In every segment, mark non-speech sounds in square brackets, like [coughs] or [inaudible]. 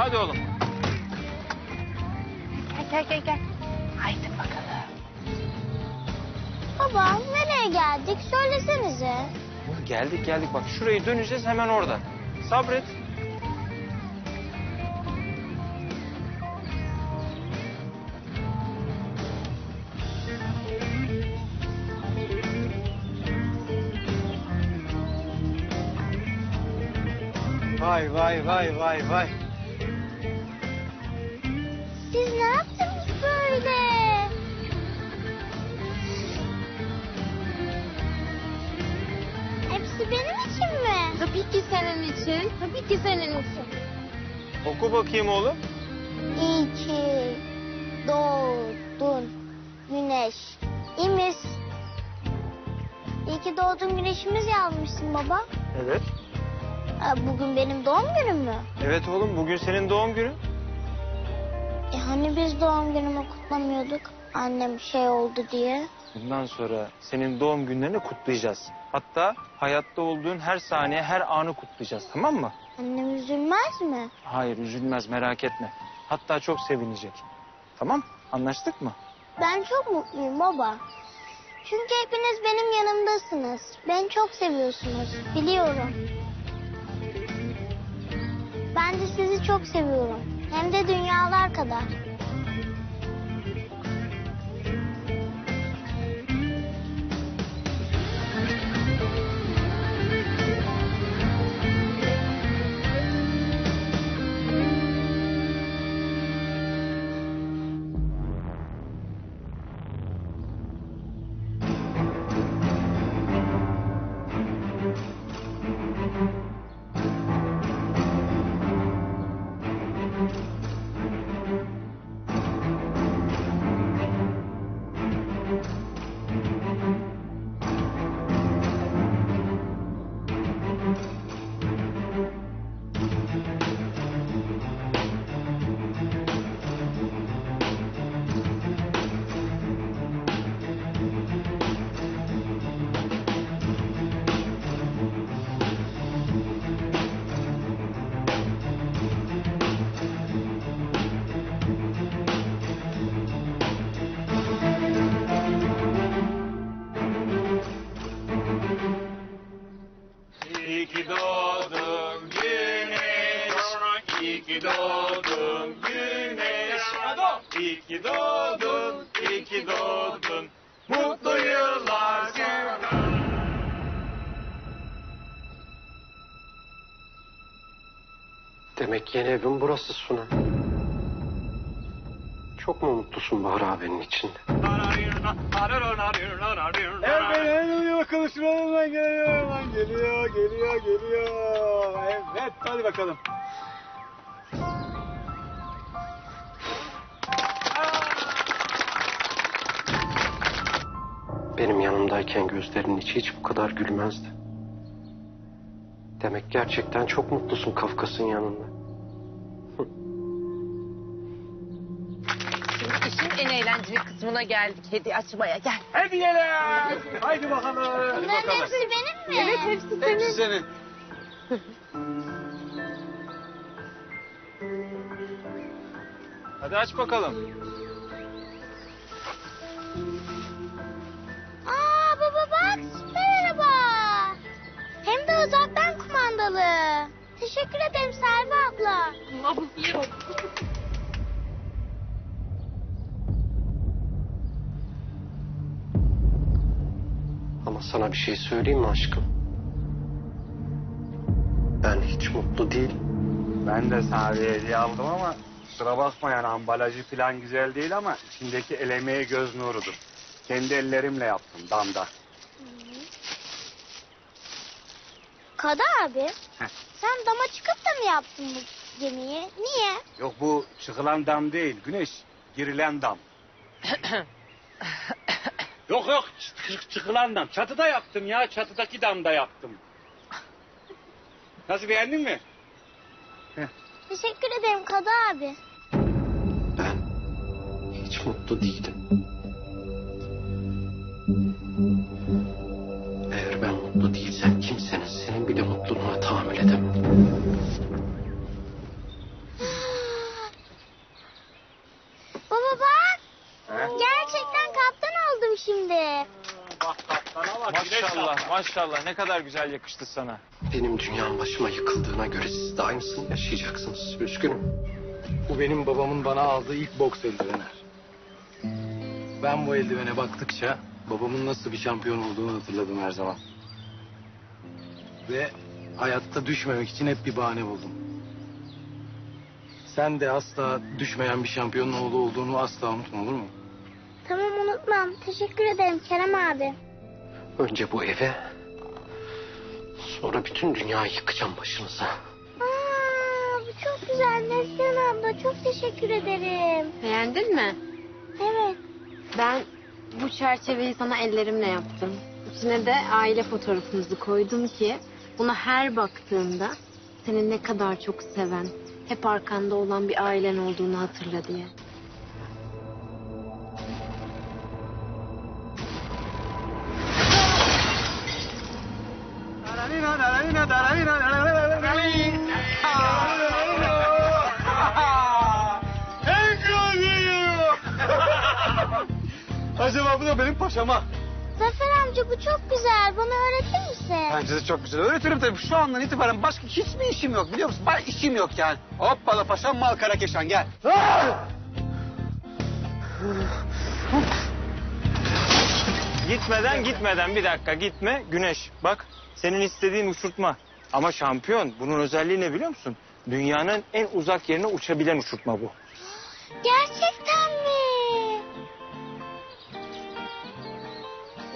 Hadi oğlum. Gel gel gel gel. Haydi bakalım. Baba nereye geldik söylesenize. Geldik geldik bak şurayı döneceğiz hemen orada. Sabret. Vay vay vay vay vay. İçin. Tabii ki senin için. Oku bakayım oğlum. İyi ki doğdun güneş. İmiz. İyi ki doğdun güneşimiz yazmışsın baba. Evet. Aa, Bugün benim doğum günüm mü? Evet oğlum bugün senin doğum günün. E hani biz doğum günümü kutlamıyorduk? Annem şey oldu diye. Bundan sonra senin doğum günlerini kutlayacağız. Hatta hayatta olduğun her saniye, her anı kutlayacağız tamam mı? Annem üzülmez mi? Hayır üzülmez merak etme. Hatta çok sevinecek. Tamam anlaştık mı? Ben çok mutluyum baba. Çünkü hepiniz benim yanımdasınız. Beni çok seviyorsunuz. Biliyorum. Ben de sizi çok seviyorum. Hem de dünyalar kadar. Demek yeni evin burası Suna. Çok mu mutlusun Bahar abinin içinde? Evet geliyor konuşmalarından geliyor lan geliyor geliyor geliyor. Evet hadi bakalım. Benim yanımdayken gözlerinin içi hiç bu kadar gülmezdi. Demek gerçekten çok mutlusun Kafkas'ın yanında. Eğlenceli kısmına geldik. Hediye açmaya gel. Hediyeler. Haydi bakalım. Hadi Bunların bakalım. hepsi benim mi? Evet hepsi senin. Hepsi senin. Hadi aç bakalım. Aa baba bak süper araba. Hem de uzaktan kumandalı. Teşekkür ederim Selvi abla. Yok. Ama sana bir şey söyleyeyim mi aşkım? Ben hiç mutlu değilim. Ben de sana bir hediye aldım ama kusura bakma yani ambalajı falan güzel değil ama içindeki el emeği göz nurudur. Kendi ellerimle yaptım damda. Kadı abi Heh. sen dama çıkıp da mı yaptın bu gemiyi? Niye? Yok bu çıkılan dam değil güneş girilen dam. [coughs] yok yok çık- çıkılan dam. Çatıda yaptım ya çatıdaki damda yaptım. Nasıl beğendin mi? Teşekkür ederim Kadı abi. Ben hiç mutlu değilim. Eğer ben mutlu değilsem kimsenin senin bile mutluluğuna Maşallah ne kadar güzel yakıştı sana. Benim dünyam başıma yıkıldığına göre siz de aynısını yaşayacaksınız. Üzgünüm. Bu benim babamın bana aldığı ilk boks eldiveni. Ben bu eldivene baktıkça babamın nasıl bir şampiyon olduğunu hatırladım her zaman. Ve hayatta düşmemek için hep bir bahane buldum. Sen de asla düşmeyen bir şampiyonun oğlu olduğunu asla unutma olur mu? Tamam unutmam. Teşekkür ederim Kerem abi. Önce bu eve, sonra bütün dünyayı yıkacağım başınıza. Aa, bu çok güzel Neslihan abla. Çok teşekkür ederim. Beğendin mi? Evet. Ben bu çerçeveyi sana ellerimle yaptım. İçine de aile fotoğrafımızı koydum ki buna her baktığında seni ne kadar çok seven, hep arkanda olan bir ailen olduğunu hatırla diye. [laughs] Acaba bu da benim paşama. Zafer amca bu çok güzel. Bana öğretir misin? Bence de çok güzel. Öğretirim tabii. Şu andan itibaren başka hiçbir işim yok biliyor musun? Başka işim yok yani. Hoppala paşam mal karakeşan gel. Gitmeden gitmeden bir dakika gitme. Güneş bak senin istediğin uçurtma. Ama şampiyon bunun özelliği ne biliyor musun? Dünyanın en uzak yerine uçabilen uçurtma bu. Gerçekten mi?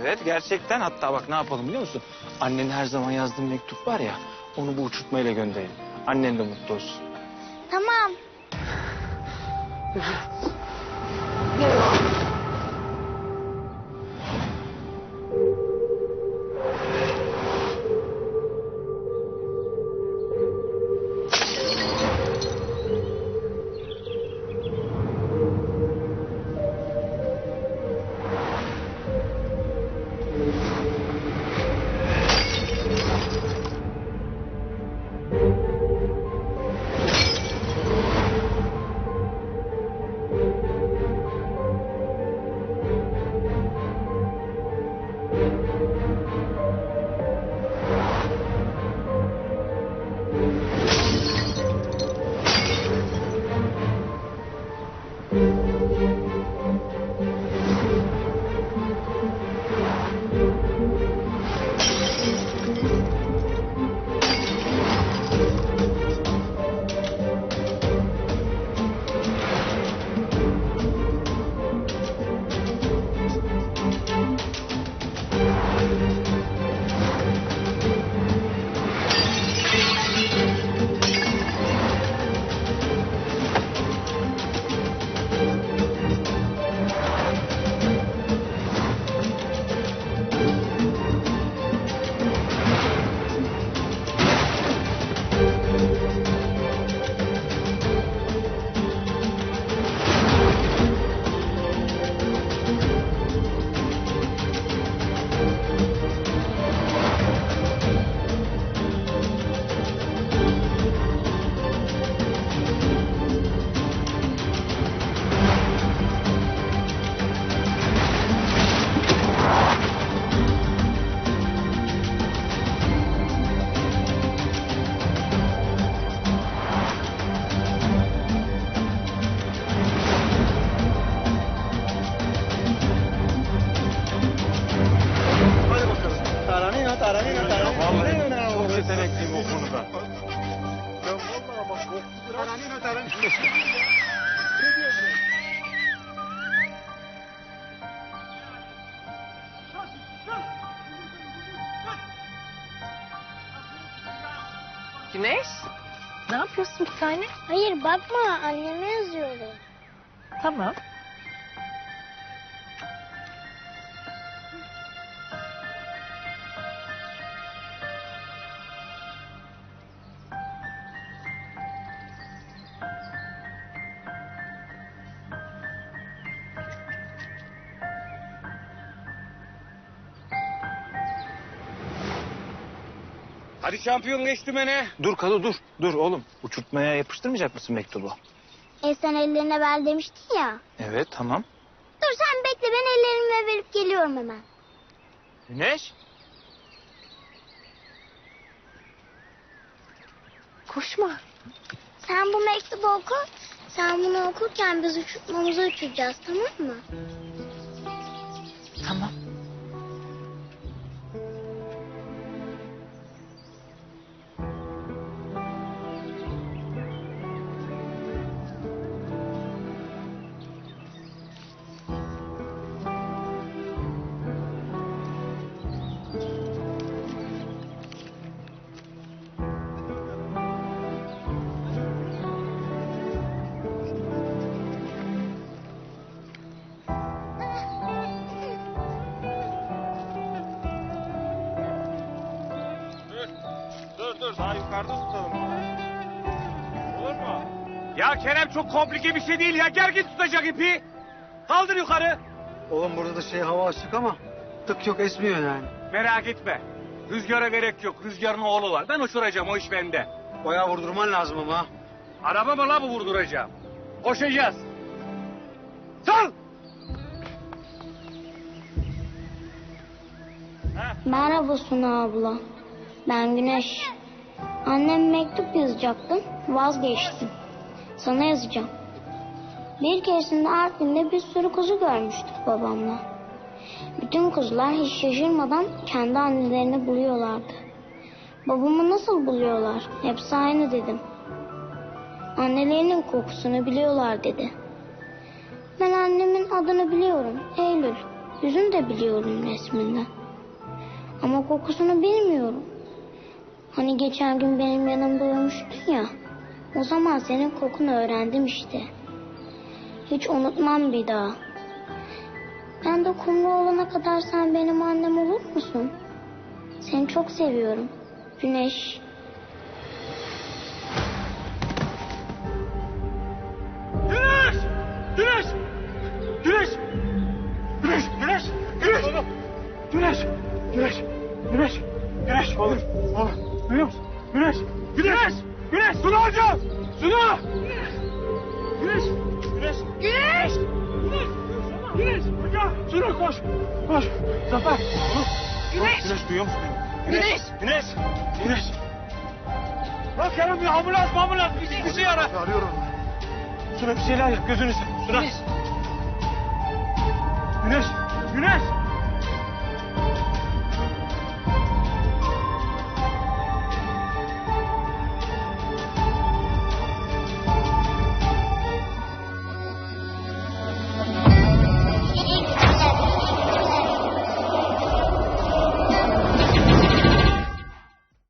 Evet gerçekten hatta bak ne yapalım biliyor musun? Annenin her zaman yazdığı mektup var ya onu bu uçurtmayla gönderelim. Annen de mutlu olsun. Tamam. Hadi Çok yetenekliyim o konuda. Güneş. Ne yapıyorsun bir tane? Hayır bakma anneme yazıyorum. Tamam. Hadi şampiyon geçti beni. Dur Kadı dur. Dur oğlum. Uçurtmaya yapıştırmayacak mısın mektubu? E sen ellerine ver demiştin ya. Evet tamam. Dur sen bekle ben ellerimle verip geliyorum hemen. Güneş? Koşma. Sen bu mektubu oku. Sen bunu okurken biz uçurtmamızı uçuracağız tamam mı? Tamam. Yukarıda tutalım. Olur mu? Ya Kerem çok komplike bir şey değil ya. Gergin tutacak ipi. Kaldır yukarı. Oğlum burada da şey hava açık ama tık yok esmiyor yani. Merak etme. Rüzgara gerek yok. Rüzgarın oğlu var. Ben uçuracağım o iş bende. Bayağı vurdurman lazım ama. Araba mı la bu vurduracağım? Koşacağız. Sal! Merhaba Suna abla. Ben Güneş. Annem mektup yazacaktım. Vazgeçtim. Sana yazacağım. Bir keresinde Artvin'de bir sürü kuzu görmüştük babamla. Bütün kuzular hiç şaşırmadan kendi annelerini buluyorlardı. Babamı nasıl buluyorlar? Hepsi aynı dedim. Annelerinin kokusunu biliyorlar dedi. Ben annemin adını biliyorum. Eylül. Yüzünü de biliyorum resminden. Ama kokusunu bilmiyorum. Hani geçen gün benim yanımda uyumuştun ya. O zaman senin kokunu öğrendim işte. Hiç unutmam bir daha. Ben de kumru olana kadar sen benim annem olur musun? Seni çok seviyorum. Güneş. Güneş! Güneş! Güneş! Güneş! Güneş! Güneş! Güneş! Güneş! Güneş! Güneş! Oğlum! Oğlum! Duyuyor musun? Güneş! Güneş! Güneş! Sunu alacağım! Sunu! Güneş! Güneş! Güneş! Güneş! Güneş! Hocam! Sunu koş! Koş! Zafer! Güneş! Güneş duyuyor musun beni? Güneş! Güneş! Güneş! Bak Kerem bir ambulans ambulans bir, bir şey ara. Arıyorum. Suna bir şeyler yap gözünü seveyim. Suna. Güneş! Güneş!